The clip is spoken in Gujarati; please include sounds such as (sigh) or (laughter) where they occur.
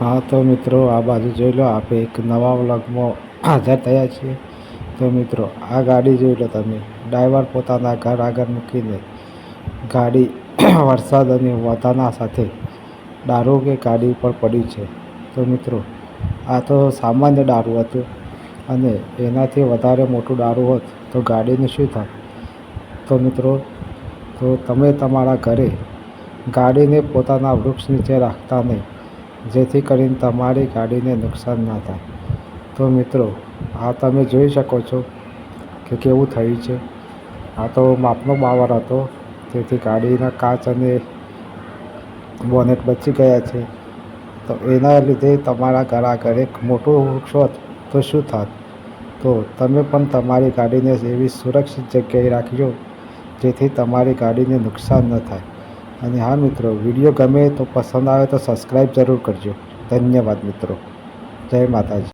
હા, તો મિત્રો, આ બાજુ જોઈ લો આપણે એક નવા વ્લોગમાં હાજર થયા છીએ. તો મિત્રો, આ ગાડી જોઈ લો તમે. ડ્રાઈવર પોતાના ઘર આગળ મૂકીને ગાડી (clears throat) વરસાદ અને વાતાના સાથે દારૂ કે ગાડી ઉપર પડી છે. તો મિત્રો, આ તો સામાન્ય દારૂ હતું અને એનાથી વધારે મોટું દારૂ હોત તો ગાડીનું શું થાય તો મિત્રો, તો તમે તમારા ઘરે ગાડીને પોતાના વૃક્ષ નીચે રાખતા નહીં. જેથી કરીને તમારી ગાડીને નુકસાન ના થાય. તો મિત્રો, આ તમે જોઈ શકો છો કે કેવું થયું છે. આ તો માપનો બાવર હતો, તેથી ગાડીના કાચ અને બોનેટ બચી ગયા છે. તો એના લીધે તમારા ઘર આગળ એક મોટું વૃક્ષ હોત. તો શું થાત? તો તમે પણ તમારી ગાડીને એવી સુરક્ષિત જગ્યાએ રાખજો, જેથી તમારી ગાડીને નુકસાન ન થાય. અને હા મિત્રો, વીડિયો ગમે તો પસંદ આવે તો સબસ્ક્રાઈબ જરૂર કરજો. ધન્યવાદ મિત્રો. જય માતાજી.